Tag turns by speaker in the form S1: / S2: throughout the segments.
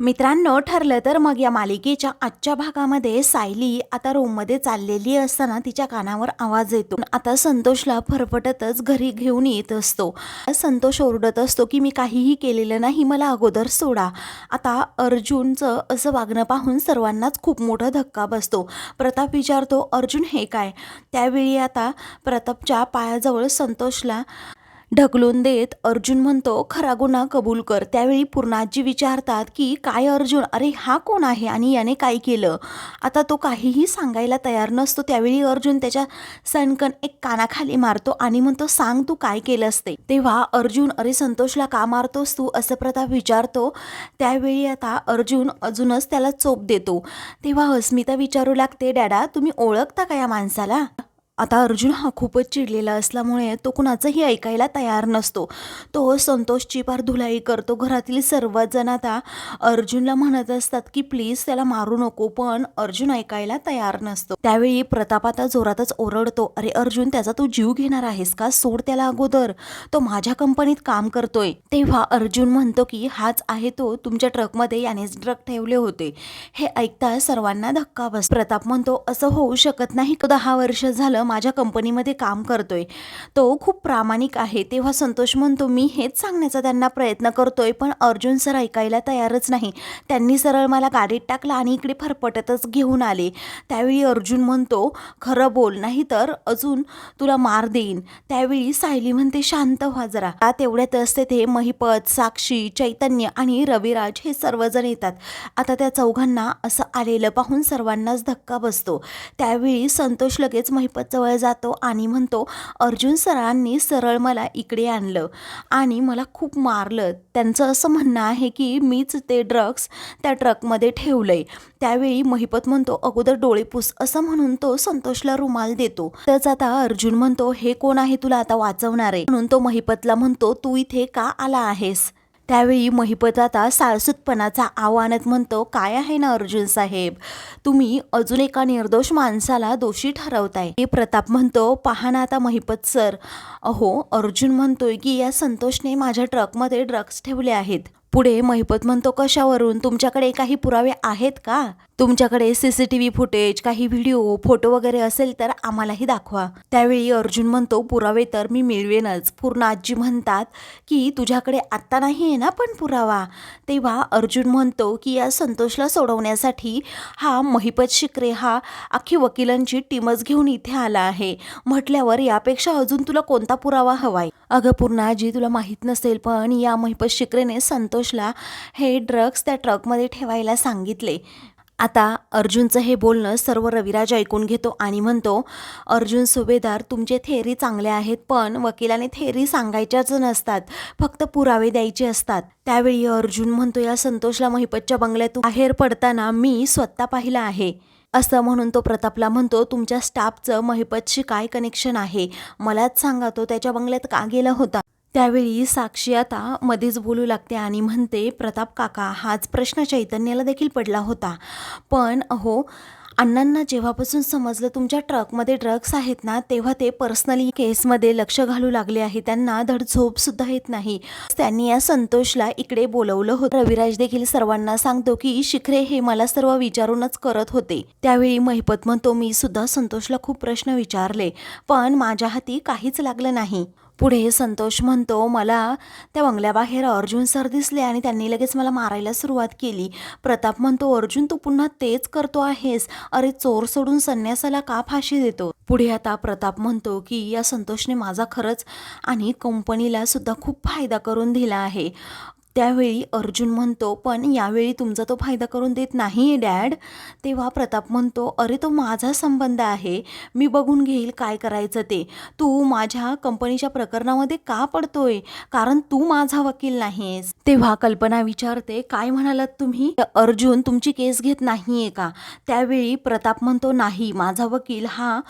S1: मित्रांनो ठरलं तर मग या मालिकेच्या आजच्या भागामध्ये सायली आता रूममध्ये चाललेली असताना तिच्या कानावर आवाज येतो. आता संतोषला फरफटतच घरी घेऊन येत असतो. संतोष ओरडत असतो की मी काहीही केलेलं नाही मला अगोदर सोडा. आता अर्जुनचं असं वागणं पाहून सर्वांनाच खूप मोठा धक्का बसतो. प्रताप विचारतो अर्जुन हे काय? त्यावेळी आता प्रतापच्या पायाजवळ संतोषला ढकलून देत अर्जुन म्हणतो खरा गुन्हा कबूल कर. त्यावेळी पूर्णाजी विचारतात की काय अर्जुन? अरे हा कोण आहे? आणि याने काय केलं? आता तो काहीही सांगायला तयार नसतो. त्यावेळी अर्जुन त्याच्या सणकण एक कानाखाली मारतो आणि म्हणतो सांग तू काय केलं असते तेव्हा अर्जुन अरे संतोषला का मारतोस तू? असं प्रताप विचारतो. त्यावेळी आता अर्जुन अजूनच त्याला चोप देतो. तेव्हा अस्मिता विचारू लागते डॅडा तुम्ही ओळखता का या माणसाला? आता अर्जुन हा खूपच चिडलेला असल्यामुळे तो कुणाचंही ऐकायला तयार नसतो. तो संतोषची पार धुलाई करतो. घरातील सर्वजण आता अर्जुनला म्हणत असतात की प्लीज त्याला मारू नको पण अर्जुन ऐकायला तयार नसतो. त्यावेळी प्रताप आता जोरातच ओरडतो. अरे अर्जुन त्याचा तू जीव घेणार आहेस का? सोड त्याला अगोदर. तो माझ्या कंपनीत काम करतोय. तेव्हा अर्जुन म्हणतो की हाच आहे तो तुमच्या ट्रकमध्ये यानेच ड्रग ठेवले होते. हे ऐकता सर्वांना धक्का बस प्रताप म्हणतो असं होऊ शकत नाही. दहा वर्ष झालं माझ्या कंपनीमध्ये काम करतोय. तो खूप प्रामाणिक आहे. तेव्हा संतोष म्हणतो मी हेच सांगण्याचा त्यांना प्रयत्न करतोय पण अर्जुन सर ऐकायला तयारच नाही. त्यांनी सरळ मला गाडीत टाकला आणि इकडे फरफटतच घेऊन आले. त्यावेळी अर्जुन म्हणतो खरं बोल नाही तर अजून तुला मार देईन. त्यावेळी सायली म्हणते शांत व्हा जरा. तेवढ्यात तेवढ्यातच तेथे महिपत साक्षी चैतन्य आणि रविराज हे सर्वजण येतात. आता त्या चौघांना असं आलेलं पाहून सर्वांनाच धक्का बसतो. त्यावेळी संतोष लगेच महिपतचा जवळ जातो आणि म्हणतो अर्जुन सरांनी सरळ मला इकडे आणलं आणि मला खूप मारलं. त्यांचं असं म्हणणं आहे की मीच ते ड्रग्स त्या ट्रकमध्ये ठेवलंय. त्यावेळी महिपत म्हणतो अगोदर डोळे पुस. असं म्हणून तो संतोषला रुमाल देतो. तरच आता अर्जुन म्हणतो हे कोण आहे तुला आता वाचवणार? आहे म्हणून तो महिपतला म्हणतो तू इथे का आला आहेस? त्यावेळी महिपत आता साळसूतपणाचा आव्हानत म्हणतो काय आहे ना अर्जुन साहेब? तुम्ही अजून एका निर्दोष माणसाला दोषी ठरवताय. हे प्रताप म्हणतो पहा ना आता महिपत सर. अहो अर्जुन म्हणतोय की या संतोषने माझ्या ट्रकमध्ये ड्रग्स ठेवले आहेत. पुढे महिपत म्हणतो कशावरून? तुमच्याकडे काही पुरावे आहेत का? तुमच्याकडे C C T V footage काही व्हिडिओ फोटो वगैरे असेल तर आम्हालाही दाखवा. त्यावेळी अर्जुन म्हणतो पुरावे तर मी मिळवेनच. पूर्ण आजी म्हणतात की तुझ्याकडे आत्ता नाही आहे ना पण पुरावा. तेव्हा अर्जुन म्हणतो की या संतोषला सोडवण्यासाठी हा महिपत शिकरे हा अख्खी वकिलांची टीमच घेऊन इथे आला आहे. म्हटल्यावर यापेक्षा अजून तुला कोणता पुरावा हवाय? अगं पूर्णाजी तुला माहीत नसेल पण या महिपत शिकरेने संतोषला हे ड्रग्स त्या ट्रकमध्ये ठेवायला सांगितले. आता अर्जुनचं हे बोलणं सर्व रविराज ऐकून घेतो आणि म्हणतो अर्जुन सुभेदार तुमचे थेअरी चांगले आहेत पण वकिलाने थेअरी सांगायच्याच नसतात. फक्त पुरावे द्यायचे असतात. त्यावेळी अर्जुन म्हणतो या संतोषला महिपतच्या बंगल्यातून बाहेर पडताना मी स्वतः पाहिलं आहे. असं म्हणून तो प्रतापला म्हणतो तुमच्या स्टाफचं महिपतशी काय कनेक्शन आहे? मलाच सांगा तो त्याच्या बंगल्यात का गेला होता? त्यावेळी साक्षी आता मध्येच बोलू लागते आणि म्हणते प्रताप काका हाच प्रश्न चैतन्याला देखील पडला होता. पण अहो अण्णांना जेव्हापासून समजलं तुमच्या ट्रकमध्ये ड्रग्स आहेत ना तेव्हा ते पर्सनली केसमध्ये लक्ष घालू लागले आहे. त्यांना धड झोपसुद्धा येत नाही. त्यांनी या संतोषला इकडे बोलवलं होतं. रविराज देखील सर्वांना सांगतो की शिखरे हे मला सर्व विचारूनच करत होते. त्यावेळी महिपत म्हणतो मी सुद्धा संतोषला खूप प्रश्न विचारले पण माझ्या हाती काहीच लागलं नाही. पुढे संतोष म्हणतो मला त्या बंगल्याबाहेर अर्जुन सर दिसले आणि त्यांनी लगेच मला मारायला सुरुवात केली. प्रताप म्हणतो अर्जुन तू पुन्हा तेच करतो आहेस. अरे चोर सोडून संन्यासाला का फाशी देतो? पुढे आता प्रताप म्हणतो की या संतोषने माझा खरंच आणि कंपनीला सुद्धा खूप फायदा करून दिला आहे. त्यावेळी अर्जुन म्हणतो पण यावेळी तुमचा तो फायदा करून देत नाही डॅड. तेव्हा प्रताप म्हणतो अरे तो माझा संबंध आहे. मी बघून घेईल काय करायचं ते. तू माझ्या कंपनीच्या प्रकरणामध्ये का पडतोय? कारण तू माझा वकील नाहीस तेव्हा कल्पना विचारते काय म्हणालात तुम्ही? अर्जुन तुमची केस घेत नाहीये का? त्यावेळी प्रताप म्हणतो नाही माझा वकील हा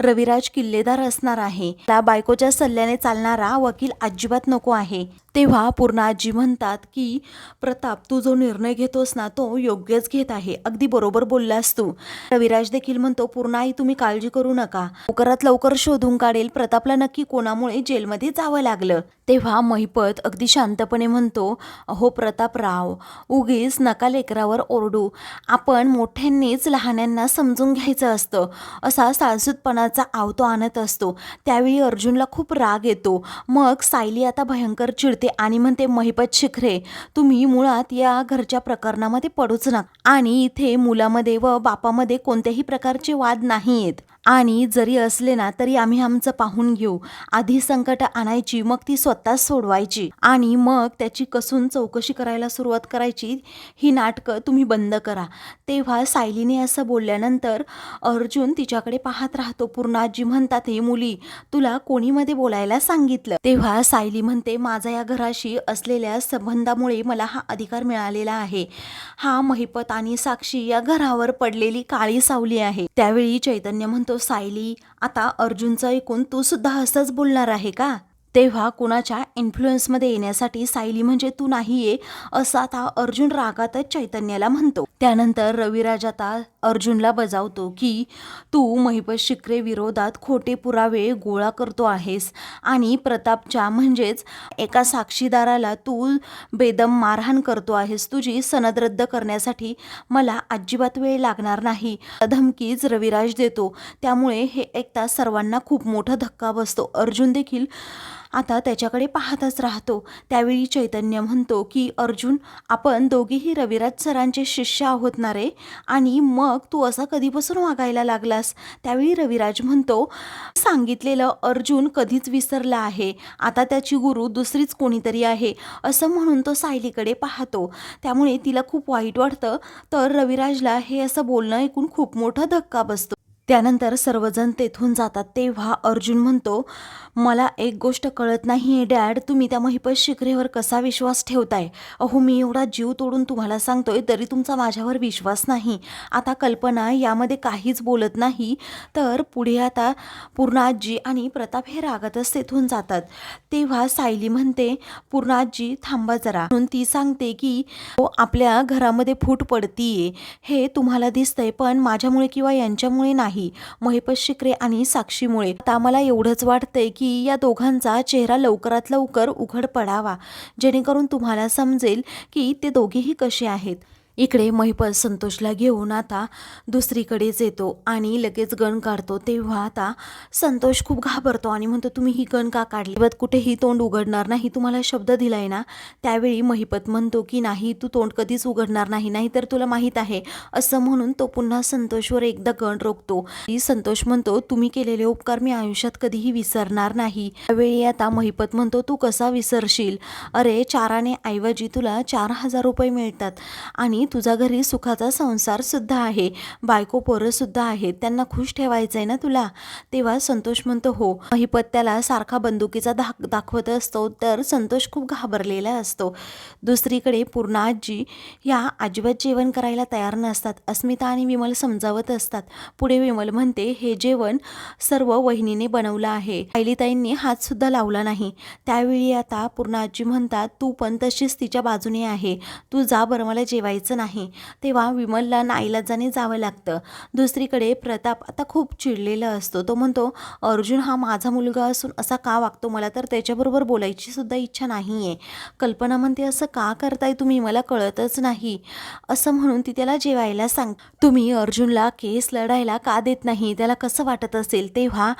S1: रविराज किल्लेदार असणार आहे. त्या बायकोच्या सल्ल्याने चालणारा वकील अजिबात नको आहे. तेव्हा पूर्ण आजी म्हणतात की प्रताप तू जो निर्णय घेतोस ना तो योग्यच घेत आहे. अगदी बरोबर बोललास तू. रविराज देखील म्हणतो पूर्ण आई तुम्ही काळजी करू नका. लवकरात लवकर शोधून काढेल. प्रतापला नक्की कोणामुळे जेलमध्ये जावं लागलं? तेव्हा महिपत अगदी शांतपणे म्हणतो अहो प्रतापराव उगीच नका लेकरावर ओरडू. आपण मोठ्यांनीच लहान्यांना समजून घ्यायचं असतं. असा साळसूतपणाचा आव तो आणत असतो. त्यावेळी अर्जुनला खूप राग येतो. मग सायली आता भयंकर चिडते आणि म्हणते महिपत शिखरे तुम्ही मुळात या घरच्या प्रकरणामध्ये पडूच नका. आणि इथे मुलामध्ये व बापामध्ये कोणत्याही प्रकारचे वाद नाही आहेत आणि जरी असले ना तरी आम्ही आमचं पाहून घेऊ. आधी संकट आणायची मग ती स्वतःच सोडवायची. आणि मग त्याची कसून चौकशी करायला सुरुवात करायची. ही नाटकं तुम्ही बंद करा. तेव्हा सायलीने असं बोलल्यानंतर अर्जुन तिच्याकडे पाहत राहतो. पूर्णाजी म्हणतात हे मुली तुला कोणीमध्ये बोलायला सांगितलं? तेव्हा सायली म्हणते माझा या घराशी असलेल्या संबंधामुळे मला हा अधिकार मिळालेला आहे. हा महिपत आणि साक्षी या घरावर पडलेली काळी सावली आहे. त्यावेळी चैतन्य म्हणतो सायली आता अर्जुनचं ऐकून तू सुद्धा असंच बोलणार आहे का? तेव्हा कुणाच्या इन्फ्लुएन्समध्ये येण्यासाठी सायली म्हणजे तू नाही ये असं आता अर्जुन रागातच चैतन्याला म्हणतो. त्यानंतर रविराज आता अर्जुनला बजावतो की तू महिपत शिकरे विरोधात खोटे पुरावे गोळा करतो आहेस आणि प्रतापच्या म्हणजेच एका साक्षीदाराला तू बेदम मारहाण करतो आहेस. तुझी सनद रद्द करण्यासाठी मला अजिबात वेळ लागणार नाही धमकीच रविराज देतो. त्यामुळे हे ऐकता सर्वांना खूप मोठा धक्का बसतो. अर्जुन देखील आता त्याच्याकडे पाहतच राहतो. त्यावेळी चैतन्य म्हणतो की अर्जुन आपण दोघेही रविराज सरांचे शिष्य आहोत ना रे? आणि मग तू असा कधीपासून वागायला लागलास? त्यावेळी रविराज म्हणतो सांगितलेलं अर्जुन कधीच विसरला आहे. आता त्याची गुरु दुसरीच कोणीतरी आहे. असं म्हणून तो सायलीकडे पाहतो. त्यामुळे तिला खूप वाईट वाटतं. तर रविराजला हे असं बोलणं ऐकून खूप मोठा धक्का बसतो. त्यानंतर सर्वजण तेथून जातात. तेव्हा अर्जुन म्हणतो मला एक गोष्ट कळत नाही आहे डॅड. तुम्ही त्या महिपत शिखरेवर कसा विश्वास ठेवताय? अहो मी एवढा जीव तोडून तुम्हाला सांगतोय तरी तुमचा माझ्यावर विश्वास नाही. आता कल्पना यामध्ये काहीच बोलत नाही. तर पुढे आता पूर्णाजी आणि प्रताप हे रागातच तेथून जातात. तेव्हा सायली म्हणते पूर्णाजी थांबा जरा. म्हणून ती सांगते की "हो, आपल्या घरामध्ये फूट पडतीये. हे तुम्हाला दिसतंय पण माझ्यामुळे किंवा यांच्यामुळे नाही महिपत शिकरे आणि साक्षीमुळे. आता मला एवढंच वाटतंय की या दोघांचा चेहरा लवकरात लवकर उघड पडावा. जेणेकरून तुम्हाला समजेल की ते दोघेही कसे आहेत. इकडे महिपत संतोषला घेऊन आता दुसरीकडेच येतो आणि लगेच गण काढतो. तेव्हा आता संतोष खूप घाबरतो आणि म्हणतो तुम्ही ही गण का काढली? बत कुठेही तोंड उघडणार नाही. तुम्हाला शब्द दिलाय ना? त्यावेळी महिपत म्हणतो की नाही तू तोंड कधीच उघडणार नाही. नाही तर तुला माहीत आहे. असं म्हणून तो पुन्हा संतोषवर एकदा गण रोखतो. संतोष म्हणतो तुम्ही केलेले उपकार मी आयुष्यात कधीही विसरणार नाही. त्यावेळी आता महिपत म्हणतो तू कसा विसरशील? अरे चाराने ऐवजी तुला चार हजार रुपये मिळतात आणि तुझा घरी सुखाचा संसार सुद्धा आहे. बायको पोरं सुद्धा आहेत. त्यांना खुश आहे ना तुला? तेव्हा संतोष म्हणतो हो. महिपत त्याला सारखा बंदुकीचा धाक दाखवत असतो तर संतोष खूप घाबरलेला असतो. दुसरीकडे पूर्णा आजी या अजिबात जेवण करायला तयार नसतात. अस्मिता आणि विमल समजावत असतात. पुढे विमल म्हणते हे जेवण सर्व वहिनीने बनवलं आहे. ताईंनी हात सुद्धा लावला नाही. त्यावेळी आता पूर्ण आजी म्हणतात तू पण तशीच तिच्या बाजूने आहे. तू जा बरं मला जेवायचं नाही. तेव्हा विमलला नाईलाजाने जावं लागतं. दुसरीकडे प्रताप आता खूप चिडलेला असतो. तो म्हणतो अर्जुन हा माझा मुलगा असून असा का वागतो? मला तर त्याच्याबरोबर बोलायची सुद्धा इच्छा नाही आहे कल्पना म्हणते असं का करताय तुम्ही? मला कळतच नाही. असं म्हणून ती त्याला जेवायला सांग तुम्ही अर्जुनला केस लढायला का देत नाही? त्याला कसं वाटत असेल? तेव्हा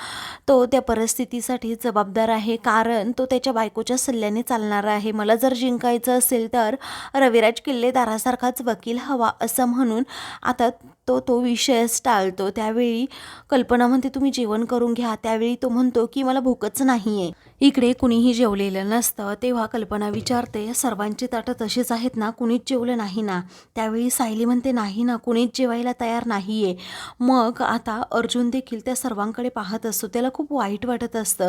S1: तो त्या परिस्थितीसाठी जबाबदार आहे. कारण तो त्याच्या बायकोच्या सल्ल्याने चालणार आहे. मला जर जिंकायचं असेल तर रविराज किल्लेदारासारखाच वकील हवा असं म्हणून आता तो तो विषयच टाळतो. त्यावेळी कल्पना म्हणते तुम्ही जेवण करून घ्या. त्यावेळी तो म्हणतो की मला भूकच नाही आहे इकडे कुणीही जेवलेलं नसतं तेव्हा कल्पना विचारते सर्वांची ताटं तशीच आहेत ना? कुणीच जेवलं नाही ना? त्यावेळी सायली म्हणते नाही ना कुणीच जेवायला तयार नाही आहे मग आता अर्जुन देखील त्या सर्वांकडे पाहत असतो त्याला खूप वाईट वाटत असतं.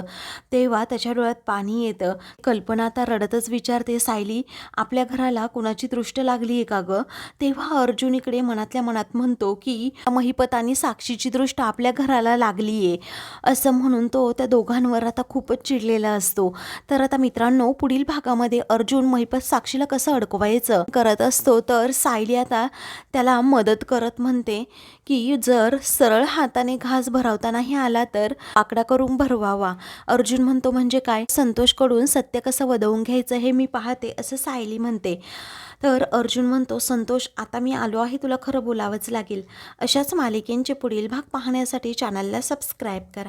S1: तेव्हा त्याच्या डोळ्यात पाणी येतं. कल्पना आता रडतच विचारते सायली आपल्या घराला कुणाची दृष्ट लागली आहे का गं? तेव्हा अर्जुन इकडे मनातल्या मनात म्हणतो की महिपतानी साक्षीची दृष्ट आपल्या घराला लागली आहे असं म्हणून तो त्या दोघांवर आता खूपच चिडलेला झालेला असतो. तर आता मित्रांनो पुढील भागामध्ये अर्जुन महिपत साक्षीला कसं अडकवायचं करत असतो तर सायली आता त्याला मदत करत म्हणते की जर सरळ हाताने घास भरवतानाही आला तर आकडा करून भरवावा. अर्जुन म्हणतो म्हणजे काय? संतोषकडून सत्य कसं वदवून घ्यायचं हे मी पाहते असं सायली म्हणते. तर अर्जुन म्हणतो संतोष आता मी आलो आहे तुला खरं बोलावंच लागेल. अशाच मालिकेंचे पुढील भाग पाहण्यासाठी चॅनलला सबस्क्राईब करा.